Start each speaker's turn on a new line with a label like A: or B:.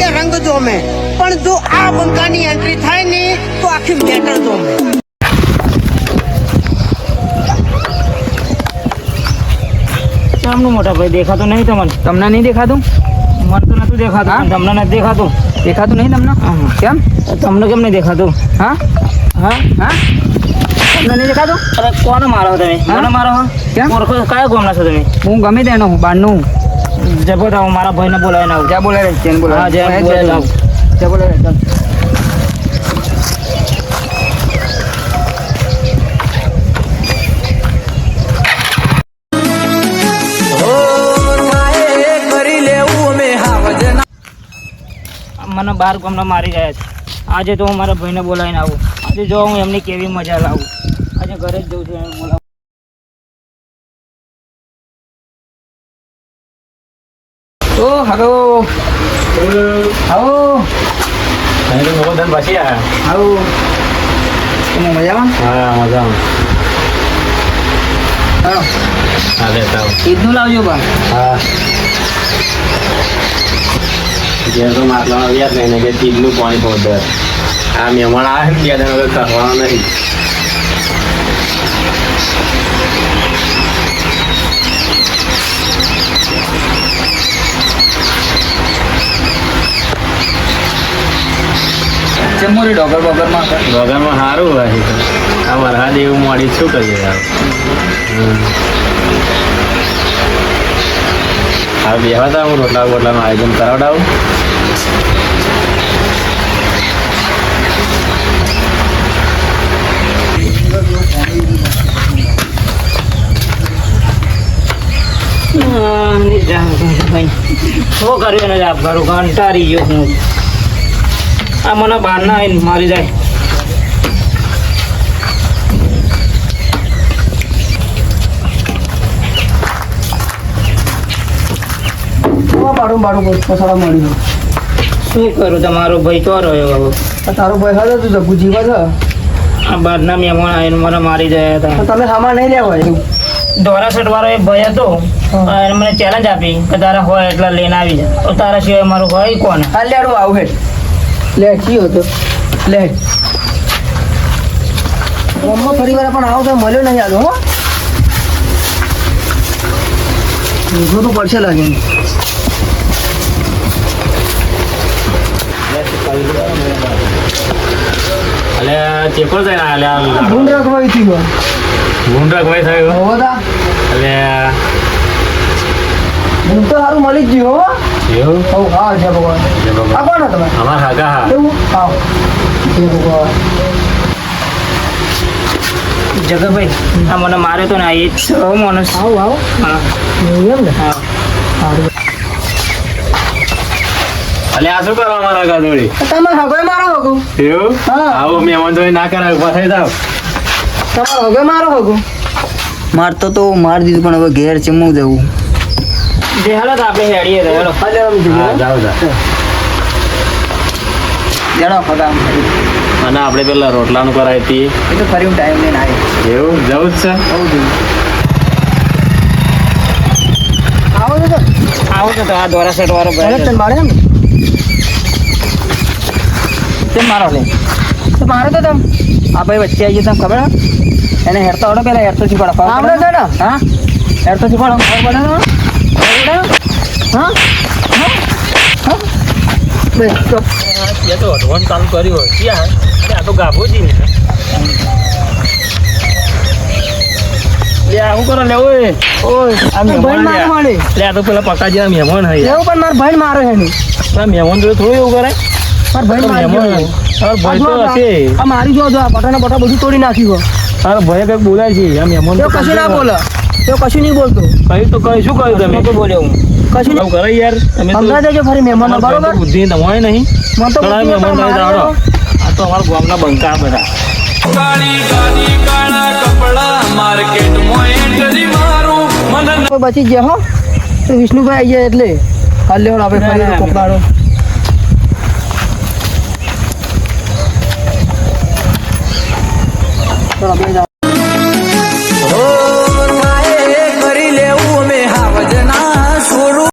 A: કે રંગ જોમે. પણ જો આ બંકાની એન્ટ્રી થાય ને તો આખી મેટર જોમે.
B: કેમનું મોટા ભાઈ દેખાતું નહીં તમને?
C: તમને નહીં દેખાતું?
B: મને તો નતું દેખાતું
C: હા?
B: તમને નથી દેખાતું.
C: દેખાતું નહીં તમને? કેમ?
B: તમને કેમ નહીં દેખાતું?
C: હા?
B: હા?
C: હા? તમને નહીં દેખાતું?
B: અરે કોને મારો તમે? કોને મારો હો?
C: કેમ?
B: ઓળખો કયા ગામના છો તમે?
C: હું ગમે તેનો હું બહારનું હું
B: જબો તો મારા ભાઈને બોલાવીને ના
C: જ્યાં બોલાવે ત્યાં બોલાવે
B: હા, જ્યાં
C: હું એ જ
B: બોલાવે.
C: જ્યાં બોલાવે ચાલ.
B: મને બાર ગામના મારી ગયા છે. આજે તો હું મારા ભાઈને બોલાવીને આવું. આજે જો હું એમની કેવી મજા લાવું. આજે ઘરે જ જઉં છું એને બોલાવું
C: ઓ હલો. આવો આવો. તમે મજામાં ચાલો ઈદનું લાવજો બા.
D: પાણી પહોંચે. આ મહેમાન આવે ને વગર કરવાનો નહીં.
C: ચમોરી ડોગર બોગરમાં
D: વગરમાં સારું હોય આ વરસાદ એવું મોડી શું કરીએ યાર? હમ. તા હું રોટલા બોટલાનું આયોજન કરાવડાવું.
B: શું કર્યું એને આપ કરું? કંટાળી ગયો હું. આ મને બહાર ના આવીને મારી જાય. શું કરું તમારો ભાઈ ચો રહ્યો હવે?
C: તારો ભાઈ હતો તું જગુ જીવા છે
B: આ બહારના મહેમાન આવીને મને મારી ગયા હતા.
C: તમે સામાન નહીં લેવાય
B: દોરાસટ વાળો એ ભાઈ હતો અને મને ચેલેન્જ આપી કે તારા હોય એટલા લઈને આવી જાય તો તારા સિવાય મારું હોય કોણ
C: હા લેડો આવ લે કયો હતો. લે. મમ્મા ફરી વાર પણ આવો તો મળ્યો નહીં આલો હો. ઊંઘવું તો પડશે લાગે
D: એટલે ચેકો જાય ને અલે
C: ભૂંડ રાખવાઈ થી
D: ગુંડ રખવાઈ થયો
C: હોવો તા.
D: એટલે
C: તો સારું મળી જ ગયું હો.
D: એવું
C: હો હા જય ભગવાન આ કોણ તમે
D: અમાર હાગા હા
C: એવું આવ જય ભગવાન
B: જગભાઈ આ મને માર્યો તો ને આ એ છે માણસ
C: આવો આવો
B: હા
C: એમ ને
B: હા
C: સારું
D: આ શું કરો અમારા હાગા
C: તમે હવે મારો હગું
D: એવું
C: હા.
D: આવો મહેમાન જોઈ ના કરાવે ઊભા થઈ જાવ
C: તમારો હવે મારો હગું મારતો તો માર દીધું પણ હવે ઘેર ચમવું જવું
B: જે હાલો તો આપણે હેડીએ તો હેડો
D: હા જાઓ જાઓ.
C: જણો ખગા
D: અને આપણે પેલા રોટલાનું કરાવી હતી.
C: એ તો ફરી ટાઈમ લઈને આવી.
D: એવું? જવું જ છે?
C: આવું તો
B: આવો તો આ દોરાસટ વાળો
C: ભલે
B: ભાઈ
C: મારે એમ
B: તે મારો લે?
C: તો મારે તો તમ આ ભાઈ વચ્ચે આવી ગયો તને ખબર હે? એને હેરતો આવડે પેલા હેરતો શીખવાડો આવડે છે ને? હા? હેરતો શીખવાડો ખબર પડે ને હા હા હા બેસ તો
D: ચાલુ કર્યું હોય આ તો ગાભોજી ને લે આ કરો લે ઓય ઓય આ મહેમાન
C: મારે
D: લે. આ તો પેલા પકા મહેમાન હે
C: એવું પણ મારા ભાઈ મારે
D: મહેમાન જોડે થોડું એવું કરે
C: મારા ભાઈ મારે
D: મહેમાન ભાઈ તો હશે
C: આ મારી જો જો બટાના બટા બધું તોડી નાખ્યું
D: તારો ભાઈ કંઈક બોલાય છે આ મહેમાન
C: કશું ના બોલે તેઓ કશું નહીં બોલતો.
D: કઈ તો કઈ શું કહ્યું તમે?
B: તો બોલ્યો હું.
C: કશું
D: નહીં. કરે યાર. તમે તો
C: સમજાય દેજો ફરી મહેમાનો બરોબર?
D: બુદ્ધિ તમારે નહીં.
C: મને તો
D: મહેમાન નહીં
C: મારે
D: આ તો અમારા ગામના બંકા બધા.
E: કાળી કાળી કાળા કપડા માર્કેટમાં એન્ટ્રી મારું. મને
C: બચી ગયા હો? તો વિષ્ણુભાઈ આવી ગયા એટલે. હાલ લેવડ આપણે ફરી કોકડાડો જાઓ.